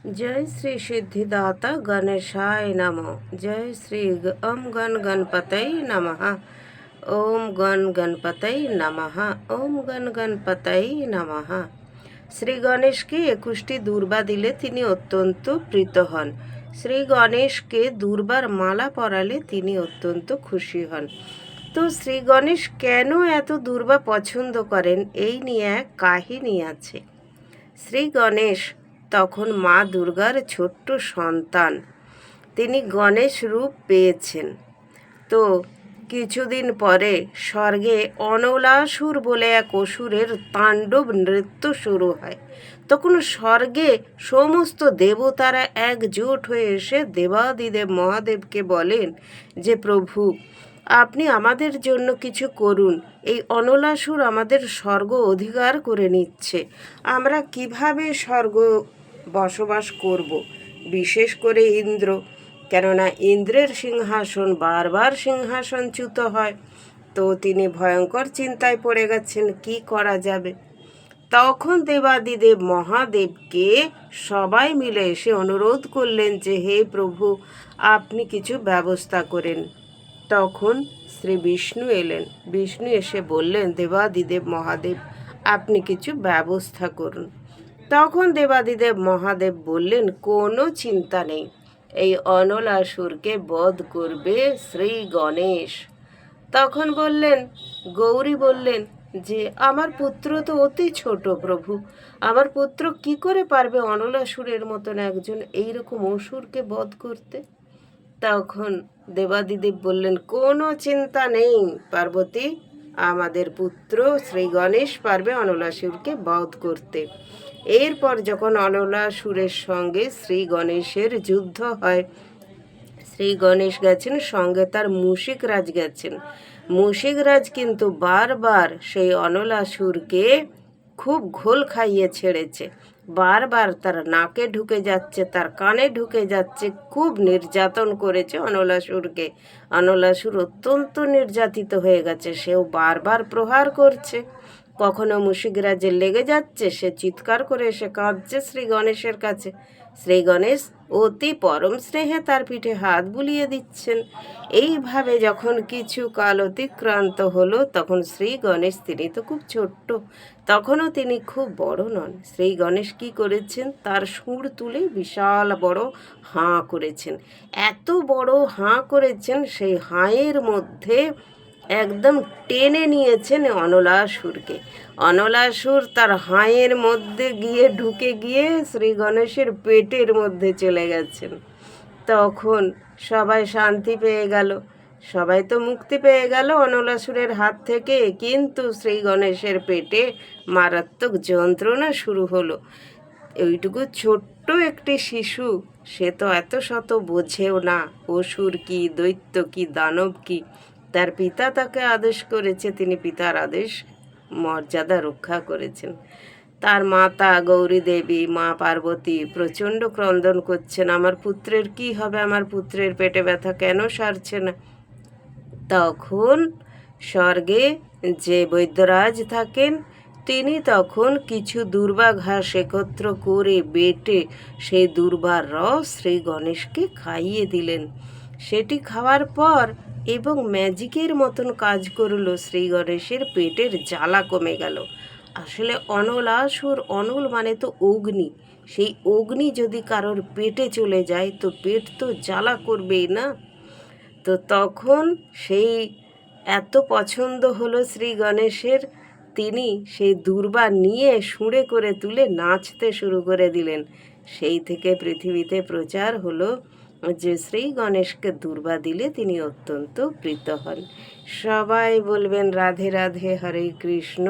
जय श्री सिद्धिदाता गणेशाय नमः जय श्री ग- ओम गण गणपतय नमः ओम गण गणपतय नमः ওম গণ গণপতয় নমঃ শ্রী গণেশকে একুশটি দুর্বা দিলে তিনি অত্যন্ত প্রীত হন শ্রী গণেশকে দুর্বার মালা পরালে তিনি অত্যন্ত খুশি হন তো শ্রী গণেশ কেন এত দুর্বা পছন্দ করেন এই নিয়ে এক কাহিনী আছে শ্রী গণেশ তখন মা দুর্গার ছোট্ট সন্তান। তিনি গণেশ রূপ পেয়েছেন। তো কিছুদিন পরে স্বর্গে অনলাসুর বলে এক অসুরের তাণ্ডব নৃত্য শুরু হয়। তখন স্বর্গে সমস্ত দেবতারা একজোট হয়ে এসে দেবাদিদেব মহাদেবকে বলেন যে, প্রভু, আপনি আমাদের জন্য কিছু করুন। এই অনলাসুর আমাদের স্বর্গ অধিকার করে নিচ্ছে। আমরা কীভাবে স্বর্গ বসবাস করব, বিশেষ করে ইন্দ্র। কেননা ইন্দ্রের সিংহাসন বারবার সিংহাসনচ্যুত হয়, তো তিনি ভয়ঙ্কর চিন্তায় পড়ে গেছেন, কি করা যাবে? তখন দেবাদিদেব মহাদেবকে সবাই মিলে এসে অনুরোধ করলেন যে, হে প্রভু, আপনি কিছু ব্যবস্থা করেন। তখন শ্রী বিষ্ণু এলেন। বিষ্ণু এসে বললেন, দেবাদিদেব মহাদেব, আপনি কিছু ব্যবস্থা করুন। তখন দেবাদিদেব মহাদেব বললেন, কোনো চিন্তা নেই। এই অনলাসুরকে বধ করবে শ্রী গণেশ। তখন বললেন, গৌরী বললেন যে, আমার পুত্র তো অতি ছোট প্রভু। আমার পুত্র কি করে পারবে অনলাসুরের মতন একজন এইরকম অসুরকে বধ করতে? তখন দেবাদিদেব বললেন, কোনো চিন্তা নেই, পার্বতী। আমাদের পুত্র শ্রী গণেশ পারবে অনলাসুরকে বধ করতে। এরপর যখন অনলাসুরের সঙ্গে শ্রী গণেশের যুদ্ধ হয়, শ্রী গণেশ গেছেন, সঙ্গে তার মুশিকরাজ গেছেন। মুশিকরাজ কিন্তু বারবার সেই অনলাসুরকে খুব ঘোল খাইয়ে ছেড়েছে। বারবার তার নাকে ঢুকে যাচ্ছে, তার কানে ঢুকে যাচ্ছে, খুব নির্যাতন করেছে অনলাসুরকে অনলাসুর অত্যন্ত নির্যাতিত হয়ে গেছে, সেও বারবার প্রহার করছে। কখনো মুশিকরাজে লেগে যাচ্ছে, সে চিৎকার করে এসে কাঁদছে শ্রী গণেশের কাছে। শ্রী গণেশ অতি পরম স্নেহে তার পিঠে হাত বুলিয়ে দিচ্ছেন। এইভাবে যখন কিছু কাল অতিক্রান্ত হলো, তখন শ্রী গণেশ তিনি তো খুব ছোট্ট, তখনও তিনি খুব বড় নন। শ্রী গণেশ কি করেছেন? তার সুর তুলে বিশাল বড় হাঁ করেছেন। এত বড় হাঁ করেছেন, সেই হাঁয়ের মধ্যে একদম টেনে নিয়েছেন অনলাসুরকে অনলাসুর তার হাঁয়ের মধ্যে গিয়ে ঢুকে গিয়ে শ্রী গণেশের পেটের মধ্যে চলে গেছেন। তখন সবাই শান্তি পেয়ে গেল। সবাই তো মুক্তি পেয়ে গেল অনলাসুরের হাত থেকে। কিন্তু শ্রী গণেশের পেটে মারাত্মক যন্ত্রণা শুরু হলো। ওইটুকু ছোট্ট একটি শিশু, সে তো এত শত বোঝেও না। অসুর কি, দৈত্য কি, দানব কি? তার পিতা তাকে আদেশ করেছে, তিনি পিতার আদেশ, মর্যাদা রক্ষা করেছেন। তার মাতা গৌরী দেবী, মা পার্বতী প্রচণ্ড ক্রন্দন করছেন। আমার পুত্রের কি হবে? আমার পুত্রের পেটে ব্যথা কেন সারছে না? তখন স্বর্গে যে বৈদ্যরাজ থাকেন, তিনি তখন কিছু দুর্বা ঘাস একত্র করে বেটে সেই দুর্বার রস শ্রী গণেশকে খাইয়ে দিলেন। সেটি খাওয়ার পর এবং ম্যাজিকের মতন কাজ করল শ্রী গণেশের পেটের জ্বালা কমে গেল। আসলে অনলাসুর অনল মানে তো অগ্নি। সেই অগ্নি যদি কারোর পেটে চলে যায়, তো পেট তো জ্বালা করবেই না? তো তখন সেই এত পছন্দ হলো শ্রী গণেশের, তিনি সেই দুর্বা নিয়ে সুঁড়ে করে তুলে নাচতে শুরু করে দিলেন। সেই থেকে পৃথিবীতে প্রচার হলো যে শ্রী গণেশকে দুর্বা দিলে তিনি অত্যন্ত প্রীত হন। সবাই বলবেন, রাধে রাধে, হরে কৃষ্ণ,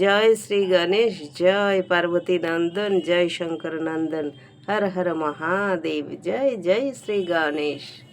জয় শ্রী গণেশ, জয় পার্বতী নন্দন, জয় শঙ্কর নন্দন, হর হর মহাদেব, জয় জয় শ্রী গণেশ।